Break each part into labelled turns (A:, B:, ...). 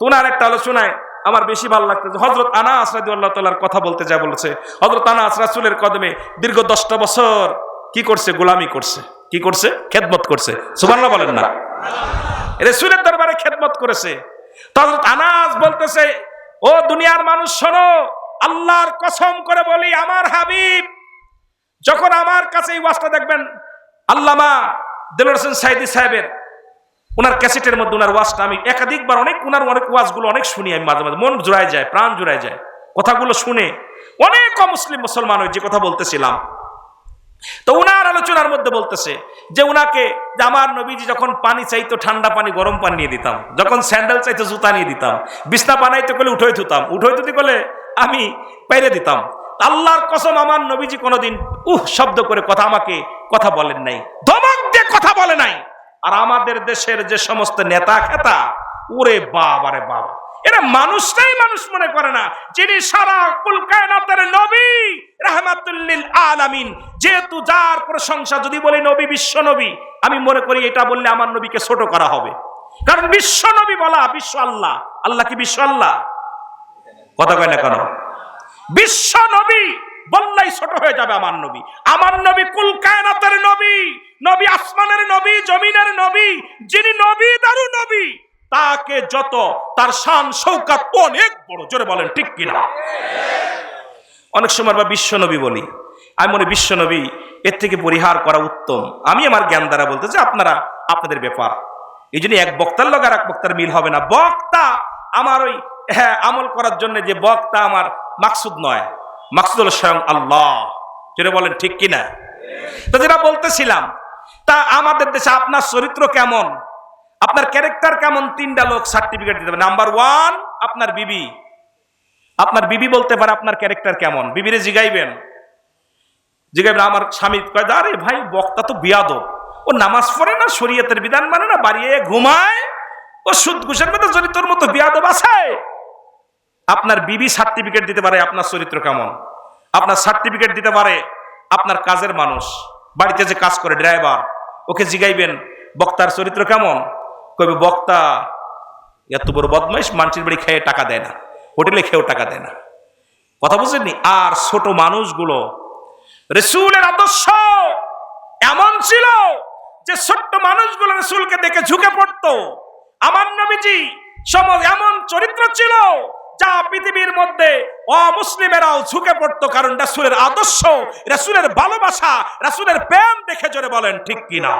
A: তো ওনার একটা আলোচনায় আমার বেশি ভালো লাগতেছে। হজরত আনা আসরাদি আল্লাহ তাল্লার কথা বলতে যা বলছে হজরত আনা আসরাসুলের কদমে দীর্ঘ দশটা বছর কি করছে? গোলামি করছে। কি করছে? খেদমত করছে। সুবান্লা বলেন না। রসুলের দরবারে খেদমত করেছে। হজরত আনাস বলতেছে, ও দুনিয়ার মানুষ, শোনো, আল্লাহর কসম করে বলি, আমার হাবিব, যখন আমার কাছে এই ওয়াজটা দেখবেন, আল্লামা দেলোর হোসেন সাইদি সাহেবের ওনার ক্যাসেটের মধ্যে ওনার ওয়াজটা আমি একাধিকবার অনেক ওনার অনেক ওয়াজগুলো অনেক শুনি আমি মাঝে মাঝে। মন জোড়ায় যায়, প্রাণ জোড়ায় যায়। কথাগুলো শুনে অনেক অমুসলিম মুসলমান ওই যে কথা বলতেছিলাম। তো উনার আলোচনার মধ্যে বলতেছে যে উনাকে যে আমার নবীজি যখন পানি চাইতো, ঠান্ডা পানি, গরম পানি নিয়ে দিতাম। যখন স্যান্ডেল চাইতো, জুতা নিয়ে দিতাম। বিছনা বানাইতে করলে উঠোয় থুতাম উঠোয় থুতি করলে আমি বাইরে দিতাম। আল্লাহর কসম আমার নবীজি কোনোদিন উহ শব্দ করে কথা আমাকে কথা বলেন নাই। ধমক দিয়ে কথা বলে নাই। আর আমাদের দেশের যে সমস্ত নেতা খেতা ওরে বাবারে বাবা। এরা মানুষটাই মানুষ মনে করে না, যিনি সারা কুল কায়নাতের নবী, রাহমাতুল্লিল আলামিন। যেহেতু যার প্রশংসা, যদি বলি নবী, বিশ্ব নবী, আমি মনে করি এটা বললে আমার নবীকে ছোট করা হবে। কারণ বিশ্ব নবী বলা, বিশ্ব আল্লাহ। আল্লাহ কি বিশ্ব আল্লাহ? কথা কয় না কেন? বিশ্ব নবী বললেই ছোট হয়ে যাবে আমার নবী। আমার নবী কুল কায়নাতের নবী। নবী আসমানের নবী, জমিনের নবী, যিনি নবী, দারু নবী, তাকে যত তার শান, শৌকাত অনেক বড়, জোরে বলেন, ঠিক কিনা? অনেক সময় বা বিশ্ব নবী বলি। আমি মনে বিশ্ব নবী, এর থেকে পরিহার করা উত্তম। আমি আমার জ্ঞান দ্বারা বলতে যে আপনারা, আপনাদের ব্যাপার। এই জন্য এক বক্তার লগে আর এক বক্তার মিল হবে না। বক্তা আমার ওই হ্যাঁ আমল করার জন্য যে বক্তা আমার মাকসুদ নয়। মাকসুদ হল স্বয়ং আল্লাহ। যেটা বলেন, ঠিক কিনা? তো যেটা বলতেছিলাম তা আমাদের দেশে আপনার চরিত্র কেমন? আপনার ক্যারেক্টার কেমন? তিনটা লোক সার্টিফিকেট দিতে হবে নাম্বার ওয়ান আপনার বিবি। আপনার বিবি বলতে পারে আপনার ক্যারেক্টার কেমন? বিবিরে জিগাইবেন। জিগাইবেন, আমার স্বামী কয়, আরে ভাই, বক্তা তো বিয়াদব। ও নামাজ পড়ে না, শরীয়তের বিধান মানে না বাড়িয়ে ঘুমায়। ও সুদ ঘুষের মধ্যে তোর মতো বিয়াদব আছে। আপনার বিবি সার্টিফিকেট দিতে পারে আপনার চরিত্র কেমন? আপনার সার্টিফিকেট দিতে পারে আপনার কাজের মানুষ। বাড়িতে যে কাজ করে ড্রাইভার, ওকে জিগাইবেন, বক্তার চরিত্র কেমন? কবে বক্তা, এত বড় বদমাইশ মানুষের বাড়ি খেয়ে টাকা দেয় না, হোটেলে খেয়েও টাকা দেয় না। কথা বুঝেননি? আর ছোট মানুষগুলো, রেসুলের আদর্শ এমন ছিল যে ছোট্ট মানুষগুলো রেসুলকে দেখে ঝুঁকে পড়তো। আমার নবীজি সমাজ এমন চরিত্র ছিল যা পৃথিবীর মধ্যে অমুসলিমেরাও ঝুঁকে পড়তো, কারণ রাসুলের আদর্শ, রাসুলের ভালোবাসা, রাসুলের প্রেম দেখে জোরে বলেন, ঠিক কিনা?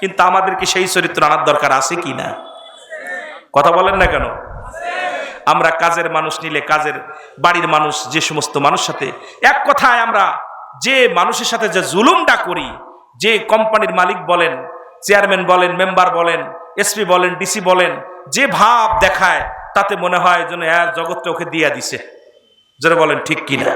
A: কিন্তু আমাদের কি সেই চরিত্র আনার দরকার আছে কি না কথা বলেন না কেন? আমরা কাজের মানুষ নিলে কাজের বাড়ির মানুষ, যে সমস্ত মানুষ সাথে, এক কথায় আমরা যে মানুষের সাথে যে জুলুমটা করি, যে কোম্পানির মালিক বলেন, চেয়ারম্যান বলেন, মেম্বার বলেন, এসপি বলেন, ডিসি বলেন, যে ভাব দেখায় তাতে মনে হয় যেন এক জগৎটা ওকে দিয়া দিছে। যেটা বলেন ঠিক কিনা?